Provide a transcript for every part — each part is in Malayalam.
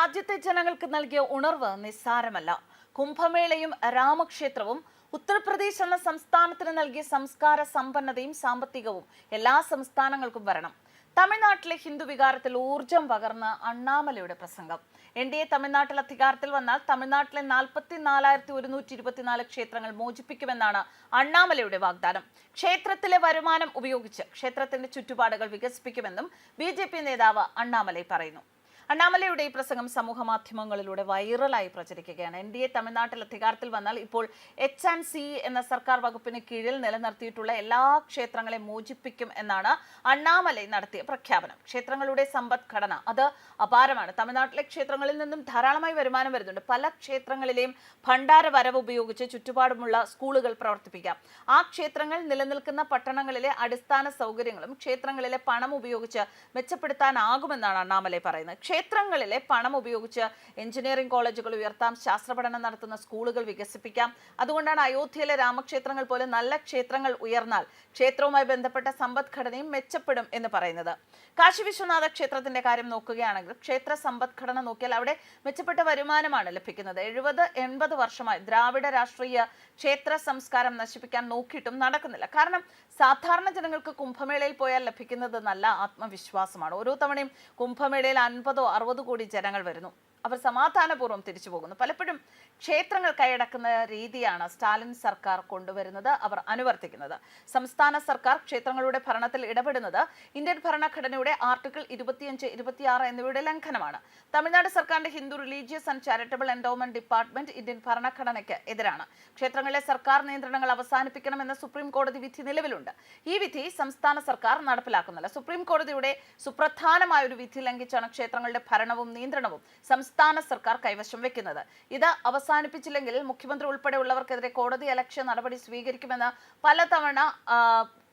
രാജ്യത്തെ ജനങ്ങൾക്ക് നൽകിയ ഉണർവ് നിസ്സാരമല്ല. കുംഭമേളയും രാമക്ഷേത്രവും ഉത്തർപ്രദേശ് എന്ന സംസ്ഥാനത്തിന് നൽകിയ സംസ്കാര സമ്പന്നതയും സാമ്പത്തികവും എല്ലാ സംസ്ഥാനങ്ങൾക്കും വരണം. തമിഴ്നാട്ടിലെ ഹിന്ദു വികാരത്തിൽ ഊർജം പകർന്ന അണ്ണാമലയുടെ പ്രസംഗം. എൻ ഡി എ തമിഴ്നാട്ടിൽ അധികാരത്തിൽ വന്നാൽ തമിഴ്നാട്ടിലെ നാൽപ്പത്തി നാലായിരത്തി ഒരുന്നൂറ്റി ഇരുപത്തിനാല് ക്ഷേത്രങ്ങൾ മോചിപ്പിക്കുമെന്നാണ് അണ്ണാമലയുടെ വാഗ്ദാനം. ക്ഷേത്രത്തിലെ വരുമാനം ഉപയോഗിച്ച് ക്ഷേത്രത്തിന്റെ ചുറ്റുപാടുകൾ വികസിപ്പിക്കുമെന്നും ബി നേതാവ് അണ്ണാമലൈ പറയുന്നു. അണ്ണാമലയുടെ ഈ പ്രസംഗം സമൂഹ മാധ്യമങ്ങളിലൂടെ വൈറലായി പ്രചരിക്കുകയാണ്. എൻ ഡി എ തമിഴ്നാട്ടിൽ അധികാരത്തിൽ വന്നാൽ ഇപ്പോൾ എച്ച് ആൻഡ് സി എന്ന സർക്കാർ വകുപ്പിന് കീഴിൽ നിലനിർത്തിയിട്ടുള്ള എല്ലാ ക്ഷേത്രങ്ങളെ മോചിപ്പിക്കും എന്നാണ് അണ്ണാമലൈ നടത്തിയ പ്രഖ്യാപനം. ക്ഷേത്രങ്ങളുടെ സമ്പദ്ഘടന അത് അപാരമാണ്. തമിഴ്നാട്ടിലെ ക്ഷേത്രങ്ങളിൽ നിന്നും ധാരാളമായി വരുമാനം വരുന്നുണ്ട്. പല ക്ഷേത്രങ്ങളിലെയും ഭണ്ഡാര വരവ് ഉപയോഗിച്ച് ചുറ്റുപാടുമുള്ള സ്കൂളുകൾ പ്രവർത്തിപ്പിക്കാം. ആ ക്ഷേത്രങ്ങൾ നിലനിൽക്കുന്ന പട്ടണങ്ങളിലെ അടിസ്ഥാന സൗകര്യങ്ങളും ക്ഷേത്രങ്ങളിലെ പണം ഉപയോഗിച്ച് മെച്ചപ്പെടുത്താനാകുമെന്നാണ് അണ്ണാമലൈ പറയുന്നത്. ക്ഷേത്രങ്ങളിലെ പണം ഉപയോഗിച്ച് എഞ്ചിനീയറിംഗ് കോളേജുകൾ ഉയർത്താം ശാസ്ത്രപഠനം നടത്തുന്ന സ്കൂളുകൾ വികസിപ്പിക്കാം. അതുകൊണ്ടാണ് അയോധ്യയിലെ രാമക്ഷേത്രങ്ങൾ പോലെ നല്ല ക്ഷേത്രങ്ങൾ ഉയർന്നാൽ ക്ഷേത്രവുമായി ബന്ധപ്പെട്ട സമ്പദ്ഘടനയും മെച്ചപ്പെടും എന്ന് പറയുന്നത്. കാശി വിശ്വനാഥ ക്ഷേത്രത്തിന്റെ കാര്യം നോക്കുകയാണെങ്കിൽ ക്ഷേത്ര സമ്പദ്ഘടന നോക്കിയാൽ അവിടെ മെച്ചപ്പെട്ട വരുമാനമാണ് ലഭിക്കുന്നത്. എഴുപത് എൺപത് വർഷമായി ദ്രാവിഡ രാഷ്ട്രീയ ക്ഷേത്ര സംസ്കാരം നശിപ്പിക്കാൻ നോക്കിയിട്ടും നടക്കുന്നില്ല. കാരണം സാധാരണ ജനങ്ങൾക്ക് കുംഭമേളയിൽ പോയാൽ ലഭിക്കുന്നത് നല്ല ആത്മവിശ്വാസമാണ്. ഓരോ തവണയും കുംഭമേളയിൽ അൻപതോ അറുപതോ കോടി ജനങ്ങൾ വരുന്നു. അവർ സമാധാനപൂർവം തിരിച്ചു പോകുന്നു. പലപ്പോഴും ക്ഷേത്രങ്ങൾ കൈയടക്കുന്ന രീതിയാണ് സ്റ്റാലിൻ സർക്കാർ കൊണ്ടുവരുന്നത് അവർ അനുവർത്തിക്കുന്നത്. സംസ്ഥാന സർക്കാർ ക്ഷേത്രങ്ങളുടെ ഭരണത്തിൽ ഇടപെടുന്നത് ഇന്ത്യൻ ഭരണഘടനയുടെ ആർട്ടിക്കിൾ ഇരുപത്തിയഞ്ച് ഇരുപത്തിയാറ് എന്നിവയുടെ ലംഘനമാണ്. തമിഴ്നാട് സർക്കാരിന്റെ Hindu religious and charitable endowment department Indian ഭരണഘടനയ്ക്ക് എതിരാണ്. ക്ഷേത്രങ്ങളിലെ സർക്കാർ നിയന്ത്രണങ്ങൾ അവസാനിപ്പിക്കണമെന്ന സുപ്രീം കോടതി വിധി നിലവിലുണ്ട്. ഈ വിധി സംസ്ഥാന സർക്കാർ നടപ്പിലാക്കുന്നില്ല. സുപ്രീം കോടതിയുടെ സുപ്രധാനമായ ഒരു വിധി ലംഘിച്ചാണ് ക്ഷേത്രങ്ങളുടെ ഭരണവും നിയന്ത്രണവും സംസ്ഥാന സർക്കാർ കൈവശം വെക്കുന്നത്. ഇത് അവസാനിപ്പിച്ചില്ലെങ്കിൽ മുഖ്യമന്ത്രി ഉൾപ്പെടെയുള്ളവർക്കെതിരെ കോടതി അലക്ഷ്യ നടപടി സ്വീകരിക്കുമെന്ന് പലതവണ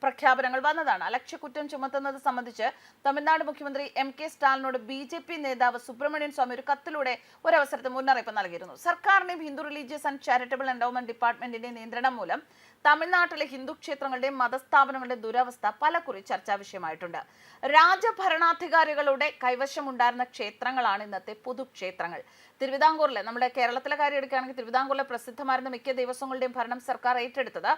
പ്രഖ്യാപനങ്ങൾ വന്നതാണ്. അലക്ഷ്യ കുറ്റം ചുമത്തുന്നത് സംബന്ധിച്ച് തമിഴ്നാട് മുഖ്യമന്ത്രി എം കെ സ്റ്റാലിനോട് ബി ജെ പി നേതാവ് സുബ്രഹ്മണ്യൻ സ്വാമി ഒരു കത്തിലൂടെ ഒരവസരത്തിൽ മുന്നറിയിപ്പ് നൽകിയിരുന്നു. സർക്കാരിന്റെയും Hindu religious and charitable endowment ഡിപ്പാർട്ട്മെന്റിന്റെ നിയന്ത്രണം മൂലം തമിഴ്നാട്ടിലെ ഹിന്ദു ക്ഷേത്രങ്ങളുടെയും മതസ്ഥാപനങ്ങളുടെയും ദുരവസ്ഥ പലക്കുറി ചർച്ചാ വിഷയമായിട്ടുണ്ട്. രാജഭരണാധികാരികളുടെ കൈവശമുണ്ടായിരുന്ന ക്ഷേത്രങ്ങളാണ് ഇന്നത്തെ പൊതുക്ഷേത്രങ്ങൾ. തിരുവിതാംകൂറിലെ നമ്മുടെ കേരളത്തിലെ കാര്യം എടുക്കുകയാണെങ്കിൽ തിരുവിതാംകൂറിലെ പ്രസിദ്ധമായിരുന്ന മിക്ക ദേവസ്വങ്ങളുടെയും ഭരണം സർക്കാർ ഏറ്റെടുത്തത്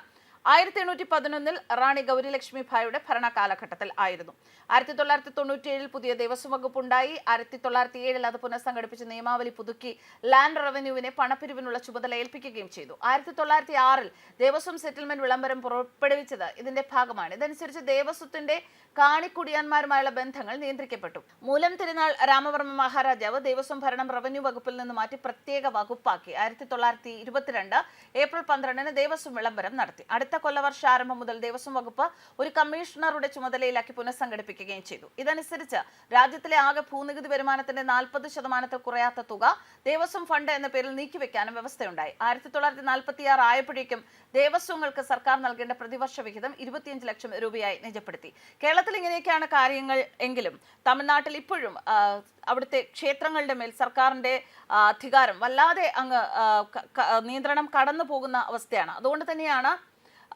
ആയിരത്തി എണ്ണൂറ്റി പതിനൊന്നിൽ റാണി ഗൗരിലക്ഷ്മി ലക്ഷ്മി ഭരണ കാലഘട്ടത്തിൽ ആയിരുന്നു. ആയിരത്തി തൊള്ളായിരത്തി തൊണ്ണൂറ്റി ഏഴിൽ പുതിയ ദേവസ്വം വകുപ്പ് ഉണ്ടായി ആയിരത്തി തൊള്ളായിരത്തി ഏഴിൽ അത് പുനഃസംഘടിപ്പിച്ച് നിയമാവലി പുതുക്കി ലാൻഡ് റവന്യൂവിനെ പണപ്പിരിവിനുള്ള ചുമതല ഏൽപ്പിക്കുകയും ചെയ്തു. ആയിരത്തി തൊള്ളായിരത്തി ആറിൽ ദേവസ്വം സെറ്റിൽമെന്റ് വിളംബരം പുറപ്പെടുവിച്ചത് ഇതിന്റെ ഭാഗമാണ്. ഇതനുസരിച്ച് ദേവസ്വത്തിന്റെ കാണിക്കുടിയാന്മാരുമായുള്ള ബന്ധങ്ങൾ നിയന്ത്രിക്കപ്പെട്ടു. മൂലം തിരുനാൾ രാമവർമ്മ മഹാരാജാവ് ദേവസ്വം ഭരണം റവന്യൂ വകുപ്പിൽ നിന്ന് മാറ്റി പ്രത്യേക വകുപ്പാക്കി. ആയിരത്തി തൊള്ളായിരത്തി ഇരുപത്തിരണ്ട് ഏപ്രിൽ പന്ത്രണ്ടിന് ദേവസ്വം വിളംബരം നടത്തി. അടുത്ത കൊല്ലവർഷ ആരംഭം മുതൽ ദേവസ്വം വകുപ്പ് ഒരു കമ്മീഷണറുടെ ചുമതലയിലാക്കി പുനഃസംഘടിപ്പിക്കുകയും ചെയ്തു. ഇതനുസരിച്ച് രാജ്യത്തിലെ ആകെ ഭൂനികുതി വരുമാനത്തിന്റെ നാൽപ്പത് ശതമാനത്തിൽ കുറയാത്ത തുക ദേവസ്വം ഫണ്ട് എന്ന പേരിൽ നീക്കിവെക്കാനും വ്യവസ്ഥയുണ്ടായി. ആയിരത്തി തൊള്ളായിരത്തി നാൽപ്പത്തി ആറ് ആയപ്പോഴേക്കും ദേവസ്വങ്ങൾക്ക് സർക്കാർ നൽകേണ്ട പ്രതിവർഷ വിഹിതം ഇരുപത്തിയഞ്ച് ലക്ഷം രൂപയായി നിജപ്പെടുത്തി. കേരളത്തിൽ ഇങ്ങനെയൊക്കെയാണ് കാര്യങ്ങൾ എങ്കിലും തമിഴ്നാട്ടിൽ ഇപ്പോഴും അവിടുത്തെ ക്ഷേത്രങ്ങളുടെ മേൽ സർക്കാരിന്റെ അധികാരം വല്ലാതെ അങ്ങ് നിയന്ത്രണം കടന്നു പോകുന്ന അവസ്ഥയാണ്. അതുകൊണ്ട് തന്നെയാണ്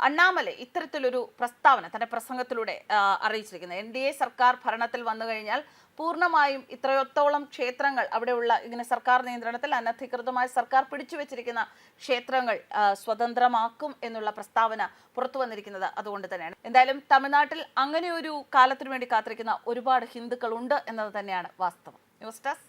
അണ്ണാമലൈ ഇത്തരത്തിലൊരു പ്രസ്താവന തന്റെ പ്രസംഗത്തിലൂടെ അറിയിച്ചിരിക്കുന്നത് എൻ ഡി എ സർക്കാർ ഭരണത്തിൽ വന്നു കഴിഞ്ഞാൽ പൂർണമായും ഇത്രയോത്തോളം ക്ഷേത്രങ്ങൾ അവിടെയുള്ള ഇങ്ങനെ സർക്കാർ നിയന്ത്രണത്തിൽ അനധികൃതമായ സർക്കാർ പിടിച്ചു വെച്ചിരിക്കുന്ന ക്ഷേത്രങ്ങൾ സ്വതന്ത്രമാക്കും എന്നുള്ള പ്രസ്താവന പുറത്തു വന്നിരിക്കുന്നത് അതുകൊണ്ട് തന്നെയാണ്. എന്തായാലും തമിഴ്നാട്ടിൽ അങ്ങനെ ഒരു കാലത്തിനു വേണ്ടി കാത്തിരിക്കുന്ന ഒരുപാട് ഹിന്ദുക്കളുണ്ട് എന്നത് തന്നെയാണ് വാസ്തവം. News desk